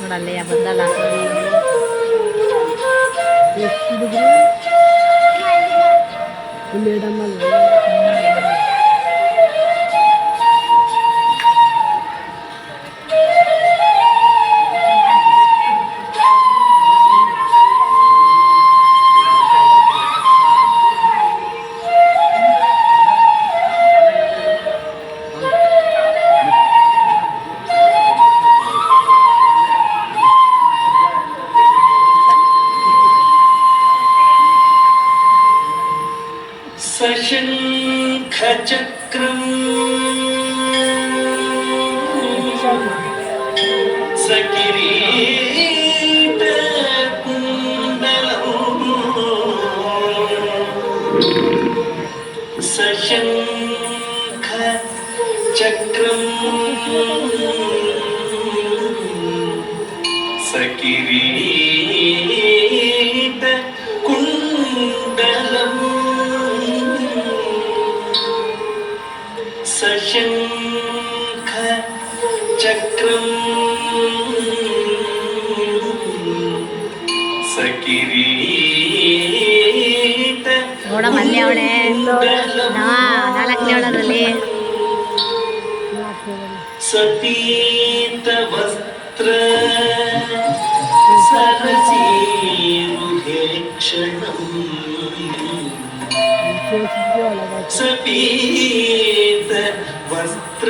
ನೋಡಲ್ಲಿ ಬಂದಲ್ಲ ಮೇಡಮ್ ಅಲ್ಲ शङ्खचक्रम् सकिरीटकुण्डलम् सकिरी ചക്രം ನೋಡಮಲ್ಲಿ ಅವಳೆ ನಾಲ್ಕನೇ ಅವಳದಲ್ಲಿ ಸತೀತ ವಸ್ತ್ರ ಸಪೀತ ವಸ್ತ್ರ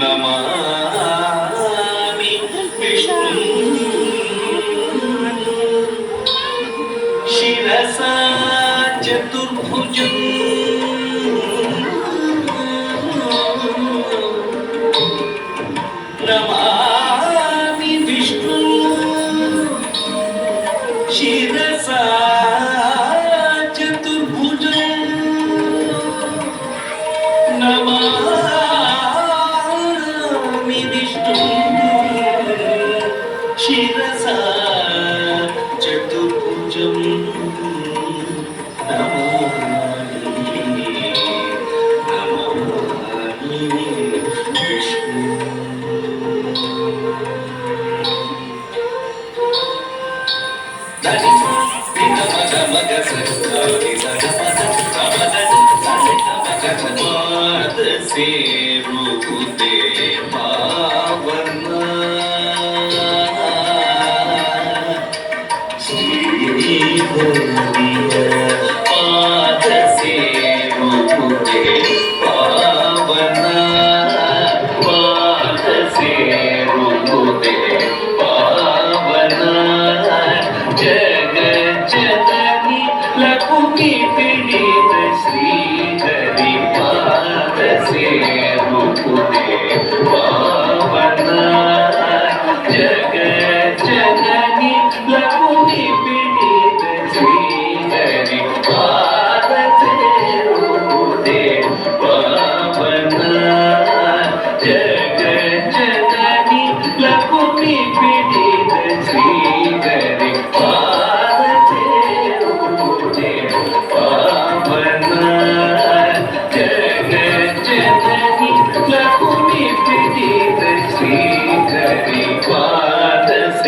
नमामि विष्णु शिरसा चतुर्भुजम् नमामि विष्णु शिरसा शिरसा चतुर्भुजम् नमामि नमामि विष्णु Oh,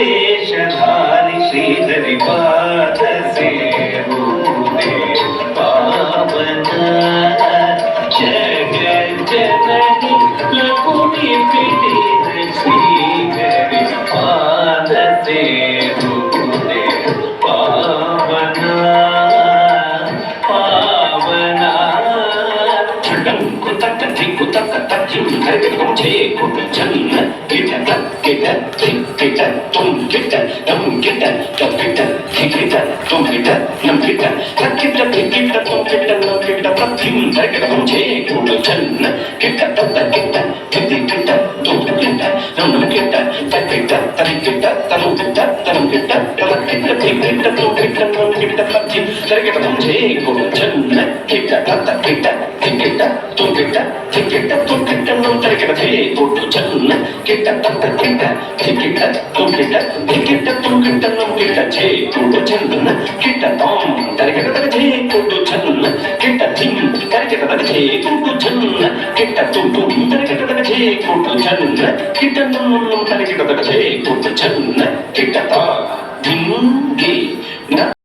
వేషధారి శ్రీహరి పాద సేరుదే పావన జగ జనని లకుని పిడి శ్రీహరి పాద సేరుదే పావన పావన చడం కుతక ధికుతక తజ్జిం కరికం చే కుటు చన్న కిట కిట కిట తుం కిట తం కిట తం కిట కిట తుం కిట నం కిట తక్కిట కిట తుం కిట నం కిట తజ్జిం కరికం చే కుటు చన్న కిట తత కిట కిటి కిట తుం కిట కిట తుం కిట నం కరికట చే కుటు చన్న కిట తత కిట కిట తుం కిట కిట తుం కిట నం కిట చే కుటు చన్న కిట తం కరికట తక చే కుటు చన్న కిట థిం కరికట తక చే కుటు చన్న కిట తుం తుం కరికట తక చే కుటు